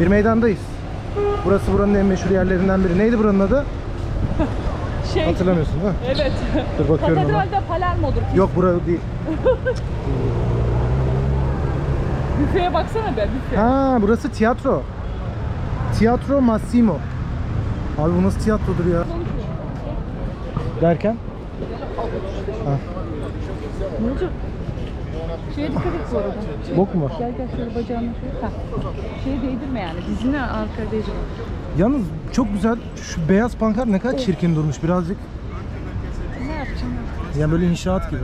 Bir meydandayız. Burası buranın en meşhur yerlerinden biri. Neydi buranın adı? Şey, Hatırlamıyorsun değil mi? evet. Dur bakıyorum. Katedralde Palermo'dur. Yok bura değil. Büfeye baksana be büfe. Ha burası tiyatro. Tiyatro Massimo. Abi bu nasıl tiyatrodur ya? Derken? Ha, Ne olacak? Şeye dikkat et bu arada. bok mu var? Gel gel şöyle bacağını şöyle. Ha. Şeye değdirme yani. Dizine arkaya değdirme. Yalnız çok güzel. Şu beyaz pankart ne kadar çirkin durmuş birazcık. Ne yapacağım? Ya böyle inşaat gibi.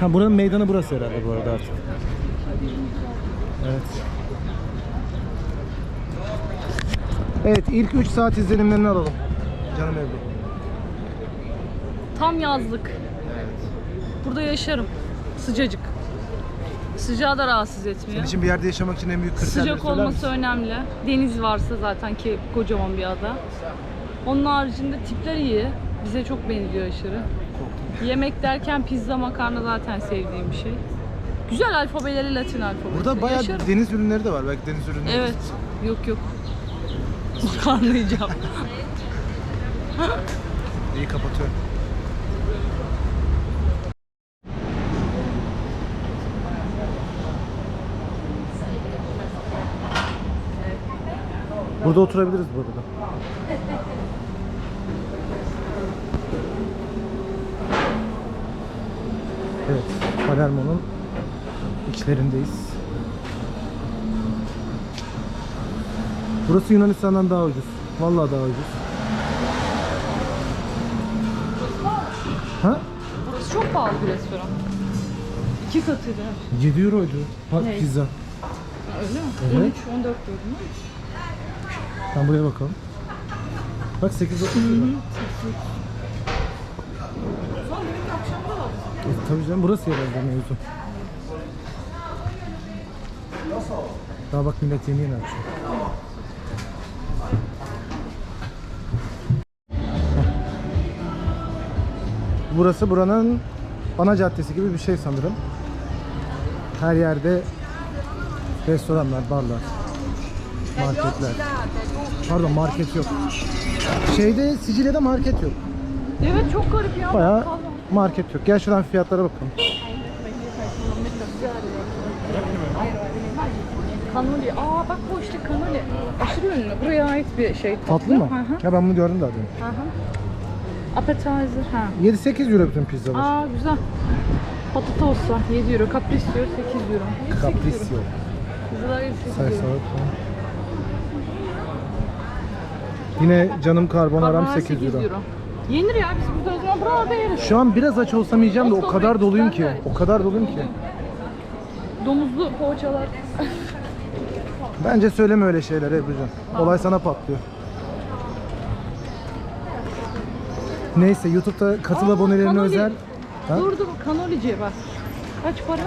Ha buranın meydanı burası herhalde bu arada artık. Evet. Evet ilk 3 saat izlenimlerini alalım. Canım evde. Tam yazlık. Burada yaşarım. Sıcacık. Sıcağı da rahatsız etmiyor. Senin için bir yerde yaşamak için en büyük kriterleri Sıcak olması misin? önemli. Deniz varsa zaten ki kocaman bir ada. Onun haricinde tipler iyi. Bize çok benziyor aşırı. Yemek derken pizza makarna zaten sevdiğim bir şey. Güzel alfabeleri Latin alfabesi. Burada bayağı Yaşarım. deniz ürünleri de var. Belki deniz ürünleri. Evet. Yok yok. Makarna yiyeceğim. İyi kapatıyorum. Burada oturabiliriz bu arada. Evet, Palermo'nun içlerindeyiz. Burası Yunanistan'dan daha ucuz. Vallahi daha ucuz. Ha? Burası çok pahalı bir restoran. İki katıydı. 7 euroydu. Ha, Ne? pizza. Öyle mi? Evet. 13, 14 diyordum. Ben buraya bakalım. Bak 8 9 lira. E, tabii canım burası herhalde mevzu. Daha bak millet yeni yeni açıyor. Burası buranın ana caddesi gibi bir şey sanırım. Her yerde restoranlar, barlar, marketler. Pardon market yok. Şeyde Sicilya'da market yok. Evet çok garip ya. Bayağı market yok. Gel şuradan fiyatlara bakalım. Kanoli. Aa bak bu işte kanoli. Aşırı ünlü. Buraya ait bir şey. Tatlı mı? Hı hı. Ya ben bunu gördüm daha demin. Hı hı. Appetizer. Ha. 7-8 euro bütün pizzalar. Aa güzel. Patatosa 7 euro. Capriccio 8 euro. 8 euro. Capriccio. Pizzalar 8 Say euro. say. Yine canım karbonaram Karbonara 8 euro. Yenir ya biz burada o zaman buralarda yeriz. Şu an biraz aç olsam yiyeceğim de o kadar doluyum ki. O kadar doluyum ki. Domuzlu poğaçalar. Bence söyleme öyle şeyler Ebru'cum. Olay sana patlıyor. Neyse YouTube'da katıl Aa, abonelerine kanoli. özel. Ha? Dur dur kanolici bak. Kaç para?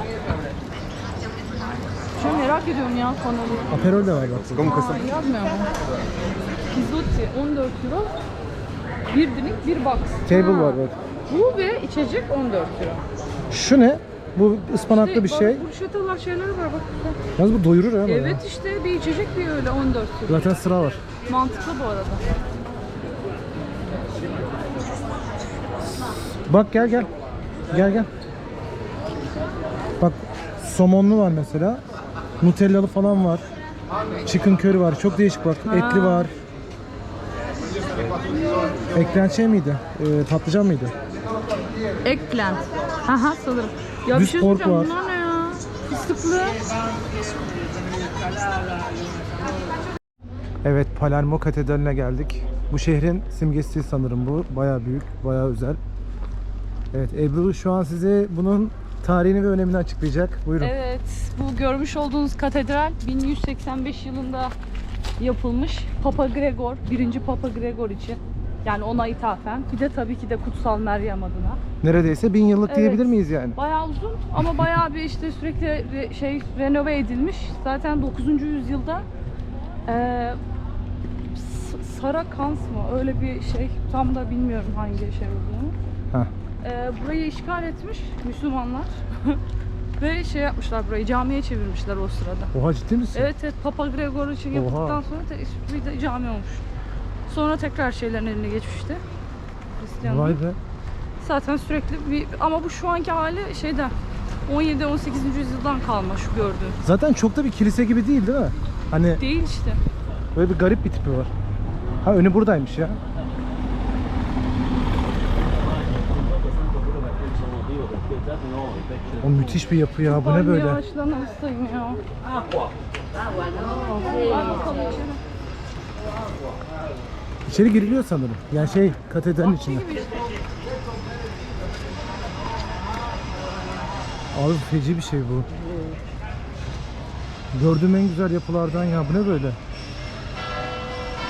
Şu merak ediyorum ya kanoli. Aperol de var bak. Aa, yazmıyor mu? Pizzotti 14 euro. Bir dinik bir box. Table Ha. var bak. Bu ve içecek 14 euro. Şu ne? Bu ıspanaklı bir İşte şey. bak, Burşatalar şeyler var bak. Yalnız bu doyurur ha. bayağı. Evet işte bir içecek bir öyle 14 euro. Zaten sıra var. Mantıklı bu arada. Bak gel gel. Gel gel. Bak somonlu var mesela. Nutellalı falan var. Chicken curry var. Çok değişik bak. Etli var. Eklen şey miydi? Ee, patlıcan mıydı? Eggplant. Aha sanırım. Ya bir Düz şey pork söyleyeceğim var. bunlar ne ya? Fıstıklı. Evet Palermo Katedrali'ne geldik. Bu şehrin simgesi sanırım bu. Bayağı büyük, bayağı özel. Evet Ebru şu an size bunun tarihini ve önemini açıklayacak. Buyurun. Evet, bu görmüş olduğunuz katedral 1185 yılında yapılmış. Papa Gregor, birinci Papa Gregor için. Yani ona ithafen. Bir de tabii ki de Kutsal Meryem adına. Neredeyse bin yıllık Evet. diyebilir miyiz yani? Bayağı uzun ama bayağı bir işte sürekli re- şey renove edilmiş. Zaten 9. yüzyılda eee S- Sarakans mı? Öyle bir şey. Tam da bilmiyorum hangi şey olduğunu. Heh. Eee burayı işgal etmiş Müslümanlar. Ve şey yapmışlar burayı camiye çevirmişler o sırada. Oha ciddi misin? Evet evet Papa Gregor için Oha. yaptıktan sonra te- bir de cami olmuş. Sonra tekrar şeylerin eline geçmişti. Hristiyanlığın. Vay be. Zaten sürekli bir ama bu şu anki hali şeyden 17-18. yüzyıldan kalma şu gördüğün. Zaten çok da bir kilise gibi değil değil mi? Hani Değil işte. böyle bir garip bir tipi var. Ha önü buradaymış ya. O müthiş bir yapı ya. Bu ne Ay, böyle? Yavaşlan hastayım ya. Ay bakalım içeri. İçeri giriliyor sanırım. Yani şey katedralin içine. Abi feci bir şey bu. Gördüğüm en güzel yapılardan ya. Bu ne böyle?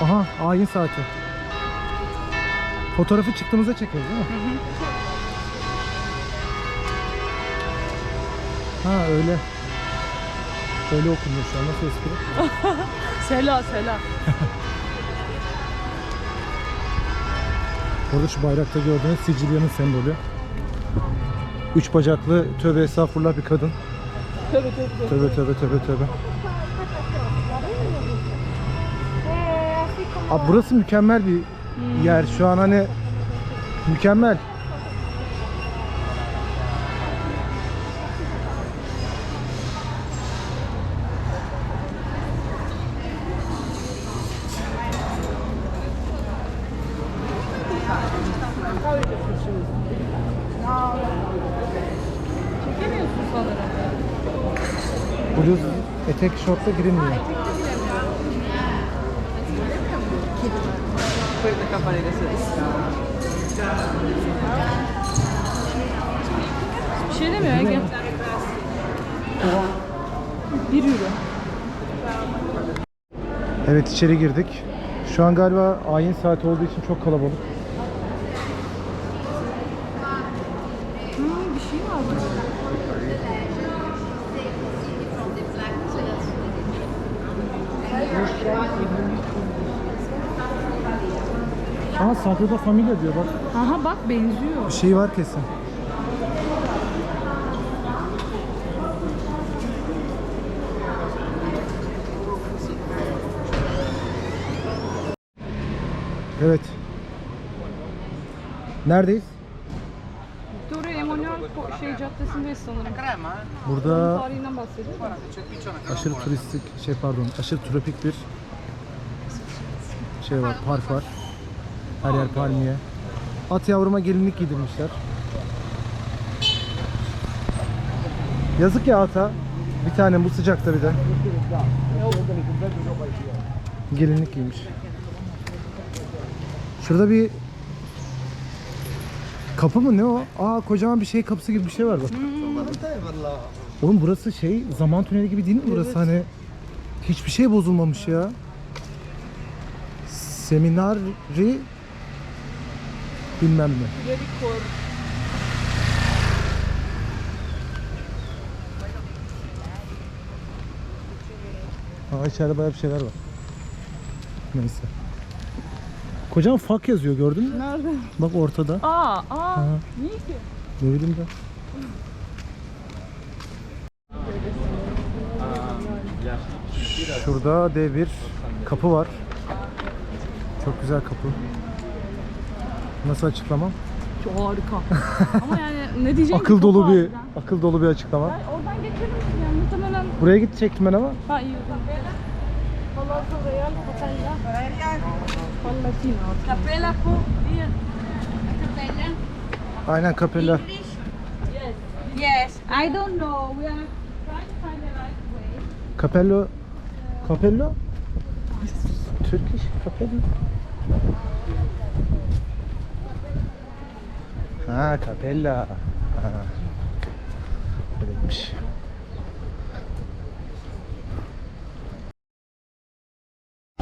Aha ayin saati. Fotoğrafı çıktığımızda çekeriz değil mi? Ha öyle. Öyle okunuyor şu an. Nasıl espri? Sela sela. Orada şu bayrakta gördüğünüz Sicilya'nın sembolü. Üç bacaklı tövbe estağfurullah bir kadın. Tabii tabii. Tövbe tövbe tövbe tövbe. Abi burası mükemmel bir yer. Şu an hani mükemmel. Bluz etek şortla girilmiyor. Bir şey demiyor Ege. Bir euro. Evet içeri girdik. Şu an galiba ayin saati olduğu için çok kalabalık. Hmm, bir şey var burada. Aa Sagrada Familia diyor bak. Aha bak benziyor. Bir şey var kesin. Evet. Neredeyiz? Victoria Emanuel şey caddesindeyiz sanırım. Burada Tarihinden bahsediyor. da. aşırı turistik, şey pardon, aşırı tropik bir şey var, park var. Her yer palmiye. At yavruma gelinlik giydirmişler. Yazık ya ata. Bir tane bu sıcakta bir de. Gelinlik giymiş. Şurada bir kapı mı ne o? Aa kocaman bir şey kapısı gibi bir şey var bak. Oğlum burası şey zaman tüneli gibi değil mi burası hani hiçbir şey bozulmamış ya. Seminari bilmem ne. İleri koy. Aa içeride bayağı bir şeyler var. Neyse. Kocaman fak yazıyor gördün mü? Nerede? Bak ortada. Aa, aa. Aha. Niye ki? Ne bileyim ben. Şurada dev bir kapı var. Çok güzel kapı. Nasıl açıklamam? Çok harika. Ama yani ne diyeceğim Akıl ki, dolu bir harbiden. akıl dolu bir açıklama. Ben oradan geçerim yani muhtemelen. Buraya gidecektim ben ama Ha iyi. Pallatino. Capella po. aynen kapella. Yes, I don't know. We are trying to find the right way. Capello Capello? Turkish Capello. Ha Capella. Ha. Öyleymiş.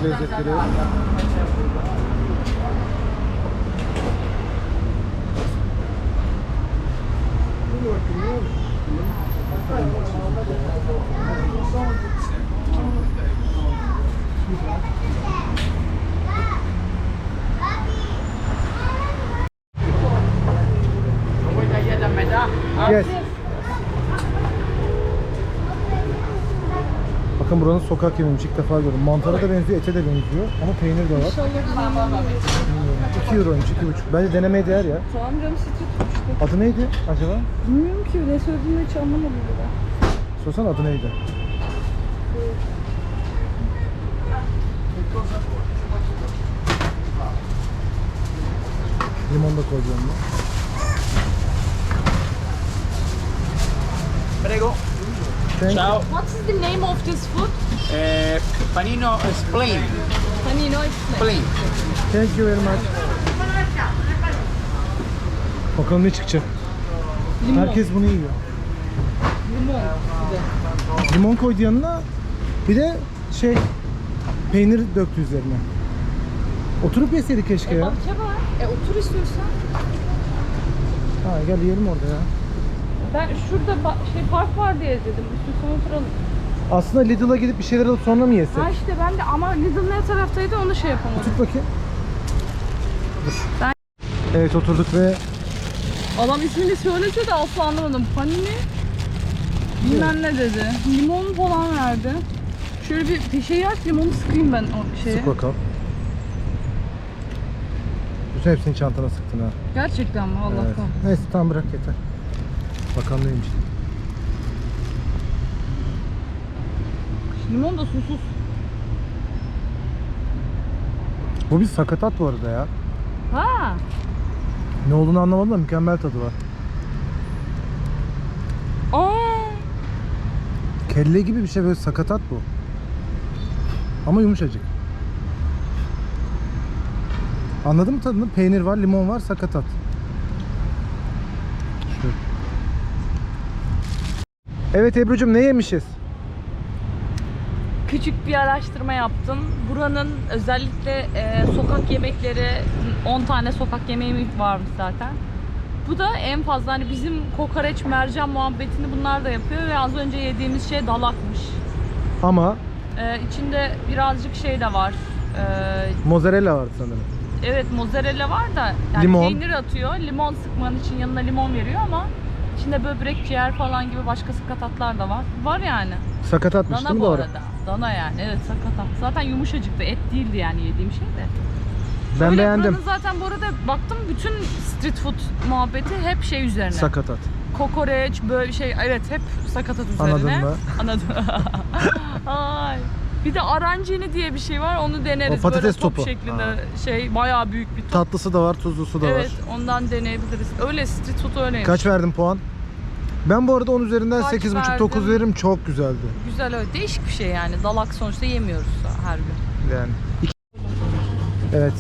Lezzetleri. Yes. buranın sokak yemeğiymiş ilk defa gördüm. Mantara da benziyor, ete de benziyor ama peynir de var. İnşallah 2 euroymuş, 2,5. Bence denemeye değer ya. Soğan canım street işte. Adı neydi acaba? Bilmiyorum ki ne söylediğini hiç anlamadım bile. Sorsan adı neydi? Limon da koyacağım ben. Prego. Thank Ciao. What is the name of this food? Eh, panino is plain. Panino explain. Plain. Thank you very much. Bakalım ne çıkacak. Limon. Herkes bunu yiyor. Limon. Limon koydu yanına. Bir de şey peynir döktü üzerine. Oturup yeseydik keşke E ya. bahçe var. E otur istiyorsan. Ha gel yiyelim orada ya. Ben şurada şey park var diye dedim. Üstüne oturalım. Aslında Lidl'a gidip bir şeyler alıp sonra mı yesek? Ha işte ben de ama Lidl ne taraftaydı onu şey yapamadım. Tut bakayım. Dur. Ben- Evet oturduk ve Adam ismini söylese de asla anlamadım. Panini bilmem ne dedi. Limon falan verdi. Şöyle bir bir şey aç limonu sıkayım ben o şeye. sık bakalım. Bütün hepsini çantana sıktın ha. Gerçekten mi? Allah Evet. kahretsin. Neyse tamam bırak yeter. Bakalım neymiş. Limon da susuz. Bu bir sakatat bu arada ya. Ha. Ne olduğunu anlamadım da mükemmel tadı var. Aa. Kelle gibi bir şey böyle sakatat bu. Ama yumuşacık. Anladın mı tadını? Peynir var, limon var, sakatat. Evet Ebru'cum ne yemişiz? Küçük bir araştırma yaptım. Buranın özellikle e, sokak yemekleri 10 tane sokak yemeği varmış zaten. Bu da en fazla hani bizim kokoreç mercan muhabbetini bunlar da yapıyor ve az önce yediğimiz şey dalakmış. Ama E, içinde birazcık şey de var. E, mozzarella vardı sanırım. evet mozzarella var da yani Limon. peynir atıyor. Limon sıkman için yanına limon veriyor ama içinde böbrek, ciğer falan gibi başka sakatatlar da var. Var yani. Sakatatmış Dana değil mi bu doğru? arada. Dana yani. Evet sakatat. Zaten yumuşacıktı. Et değildi yani yediğim şey de. Ben Şöyle beğendim. buranın zaten bu arada baktım bütün street food muhabbeti hep şey üzerine. Sakatat. Kokoreç böyle şey evet hep sakatat üzerine. Anladın mı? Anladım. Ay. Bir de arancini diye bir şey var. Onu deneriz. O patates böyle top topu. şeklinde Ha. şey bayağı büyük bir top. Tatlısı da var, tuzlusu da evet, var. ondan deneyebiliriz. Öyle street food öyleymiş. Kaç verdin puan? Ben bu arada 10 üzerinden Kaç 8,5-9 verdim? veririm. Çok güzeldi. Güzel öyle. Değişik bir şey yani. Dalak sonuçta yemiyoruz her gün. Yani. İki- Evet,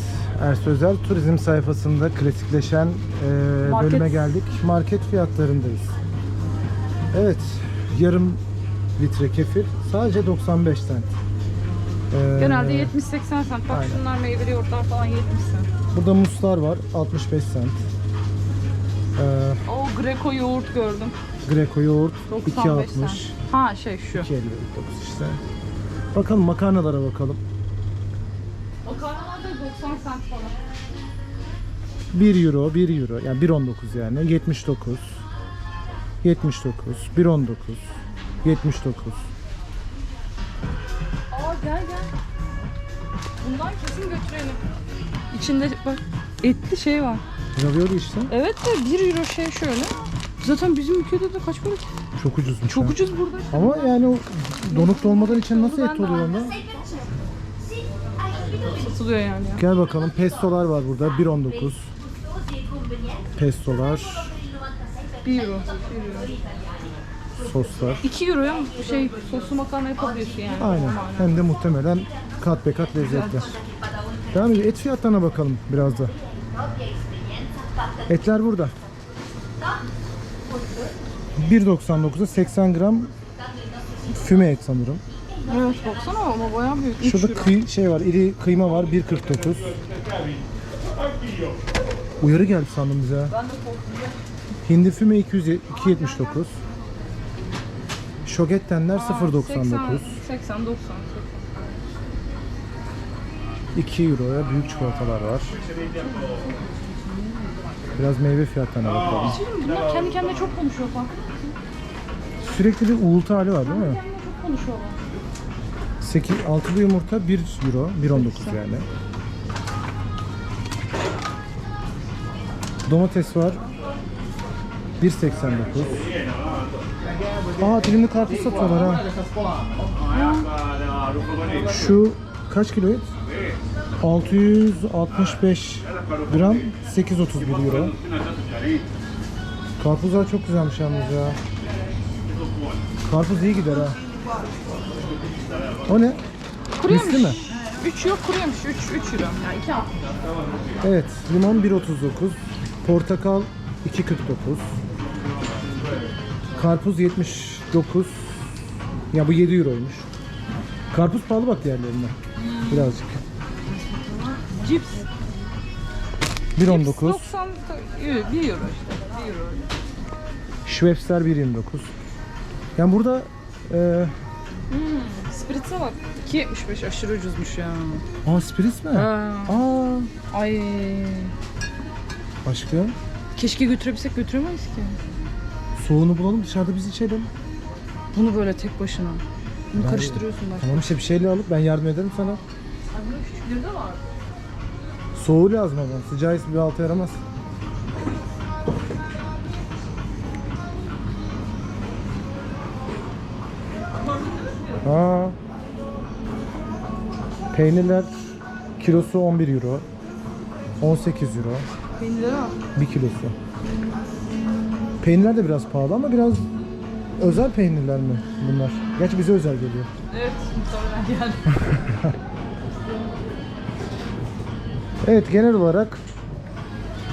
Ersoy Özel turizm sayfasında klasikleşen e, Market. bölüme geldik. Market fiyatlarındayız. Evet, yarım litre kefir sadece 95 cent. E, Genelde 70-80 cent. Bak aynen. şunlar meyveli yoğurtlar falan 70 cent. Burada muslar var 65 cent. E, O Greco yoğurt gördüm. Greco yoğurt 95 2.60. cent. Ha şey şu. 2.59 işte. Bakalım makarnalara bakalım. Makarnalar da 90 cent falan. 1 euro, 1 euro. Yani 1.19 yani. 79. 79, 1.19, 79. Gel gel. Bundan kesin götürelim. İçinde bak etli şey var. Ravioli işte. Evet de 1 euro şey şöyle. Zaten bizim ülkede de kaç para? Çok ucuzmuş. Çok ha. ucuz burada. Ama yani o donuk dolmadan için nasıl et oluyor onda? Satılıyor yani. ya. Gel bakalım pestolar var burada 1.19. Pestolar, 1 euro. 1 euro. Soslar. 2 euroya şey soslu makarna yapabiliyorsun yani. Aynen. Hem de muhtemelen kat be kat lezzetli. Devam edelim. Et fiyatlarına bakalım biraz da. Etler burada. 1.99'a 80 gram füme et sanırım. Evet baksana ama bayağı büyük. Üç Şurada euro. kıy- şey var, iri kıyma var 1.49. Uyarı geldi sandım bize. Hindi füme 200 2.79. Şogettenler 0.99. 80, 80, 90. 2 euroya büyük çikolatalar var. Biraz meyve fiyatlarına bakalım. Şimdi bunlar kendi kendine çok konuşuyor mısın? Sürekli bir uğultu hali var değil mi? Kendi kendine çok konuşuyorlar. 8 altılı yumurta 1 euro, 1.19 yani. Domates var. 1.89. Aa dilimli karpuz satıyorlar ha. Şu kaç kilo et? 665 gram 8.31 euro. Karpuzlar çok güzelmiş yalnız ya. Karpuz iyi gider ha. O ne? Kuruyormuş. Misli mi? 3 yok kuruyormuş. 3 3 euro. Yani 2 alt. Evet, limon 1.39, portakal 2.49, karpuz 79, ya bu 7 euroymuş. Karpuz pahalı bak diğerlerine, birazcık. Cips. 1.19, 90 1 euro işte. 1 euro. Schweppesler 1.29. Yani burada e, Spritze bak. 2.75 aşırı ucuzmuş ya. aa spritz mi? Ha. Aa, Ay. başka? Keşke götürebilsek götüremeyiz ki. Soğuğunu bulalım dışarıda biz içelim. Bunu böyle tek başına. Bunu Ben- karıştırıyorsun bak. Tamam işte bir şeyle alıp ben yardım ederim sana. Ay bunun küçükleri de var. Soğuğu lazım ama sıcağı bir altı yaramaz. Aa. Peynirler kilosu 11 euro. 18 euro. Peynirleri var. Bir kilosu. Peynirler de biraz pahalı ama biraz özel peynirler mi bunlar? Gerçi bize özel geliyor. Evet. Muhtemelen geldi. Evet genel olarak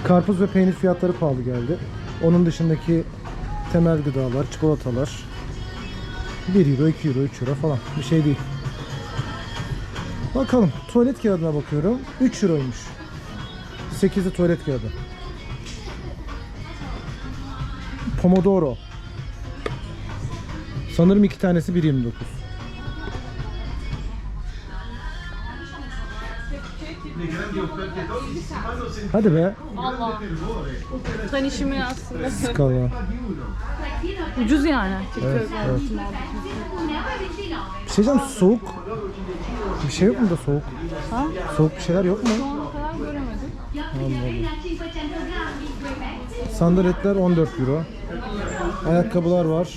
karpuz ve peynir fiyatları pahalı geldi. Onun dışındaki temel gıdalar, çikolatalar 1 euro, 2 euro, 3 euro falan bir şey değil. Bakalım tuvalet kağıdına bakıyorum 3 euroymuş. 8'i tuvalet kağıdı. Pomodoro. Sanırım iki tanesi 1.29. Hadi be. Allah. Sen işimi aslında. Skala. Ucuz yani. Evet, evet. Bir şey diyeceğim soğuk. Bir şey yok mu da soğuk? Ha? Soğuk bir şeyler yok mu? Şu ana kadar göremedim. Sandaletler 14 euro. Ayakkabılar var.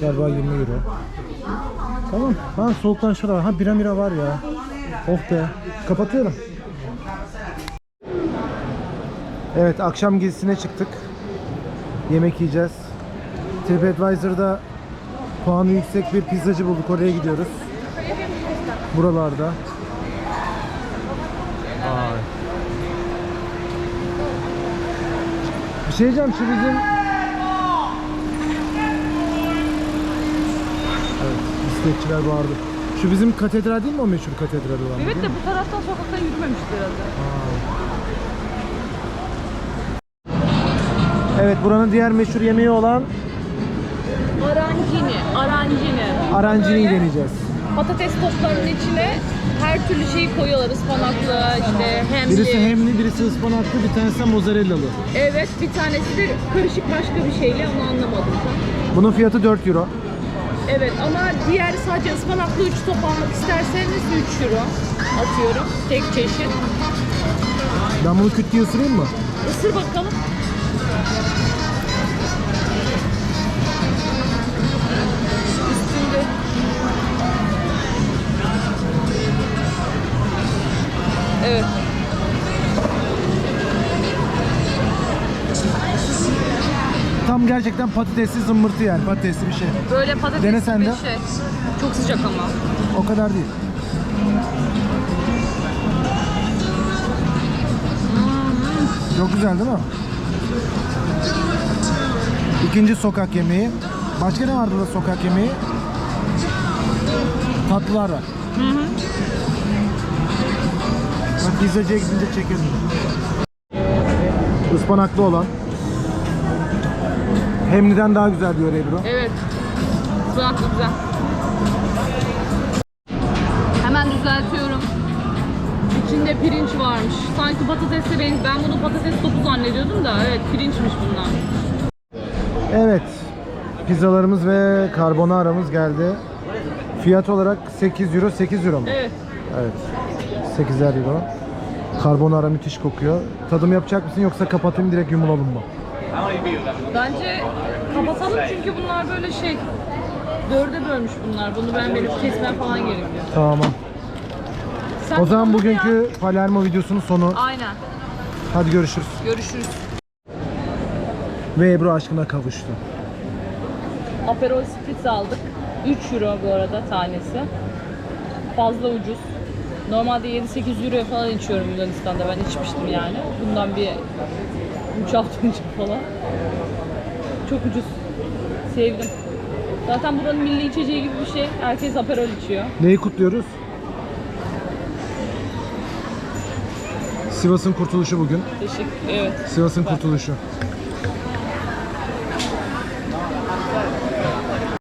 Galiba 20 euro. Tamam. Ha soğuktan şurada. Ha bira mira var ya. Oh be. Kapatıyorum. Evet akşam gezisine çıktık. Yemek yiyeceğiz. TripAdvisor'da puanı yüksek bir pizzacı bulduk. Oraya gidiyoruz. Buralarda. Ay. Bir şey diyeceğim şu bizim Evet bisikletçiler bağırdı. Şu bizim katedral değil mi o meşhur katedral olan? Evet de bu taraftan sokaktan yürümemiştir herhalde. Evet buranın diğer meşhur yemeği olan Arancini, arancini. aranciniyi deneyeceğiz. Patates tostlarının içine her türlü şeyi koyuyorlar. Ispanaklı, işte hemli. Birisi hemli, birisi ıspanaklı, bir tanesi de mozzarellalı. Evet, bir tanesi de karışık başka bir şeyle onu anlamadım. Bunun fiyatı 4 euro. Evet ama diğer sadece ıspanaklı 3 top almak isterseniz 3 euro atıyorum. Tek çeşit. Ben bunu küt diye ısırayım mı? Isır bakalım. Gerçekten patatesli zımbırtı yani patatesli bir şey. Böyle patates Dene sen de. bir şey. Çok sıcak ama. O kadar değil. Çok güzel değil mi? İkinci sokak yemeği. Başka ne var burada sokak yemeği? Tatlılar var. Bak pizzacıya gidince çekelim. Ispanaklı olan. Hemliden daha güzel diyor Ebru. Evet. Ispanaklı güzel. Hemen düzeltiyorum. İçinde pirinç varmış. Sanki patatesle ben, ben bunu patates topu zannediyordum da evet pirinçmiş bunlar. Evet. Pizzalarımız ve karbonaramız geldi. Fiyat olarak 8 euro 8 euro mu? Evet. Evet. 8'er euro. Karbonara müthiş kokuyor. Tadım yapacak mısın yoksa kapatayım direkt yumulalım mı? Bence kapatalım çünkü bunlar böyle şey dörde bölmüş bunlar. Bunu ben benim kesmem falan gerekiyor. Tamam. Sen O zaman bunu bugünkü Palermo videosunun sonu. Aynen. Hadi görüşürüz. Görüşürüz. Ve Ebru aşkına kavuştu. Aperol Spritz aldık. 3 euro bu arada tanesi. Fazla ucuz. Normalde 7-8 euroya falan içiyorum Yunanistan'da. Ben içmiştim yani. Bundan bir 3 hafta önce falan. Çok ucuz. Sevdim. Zaten buranın milli içeceği gibi bir şey. Herkes Aperol içiyor. Neyi kutluyoruz? Sivas'ın kurtuluşu bugün. Teşekkür Evet. Sivas'ın kurtuluşu.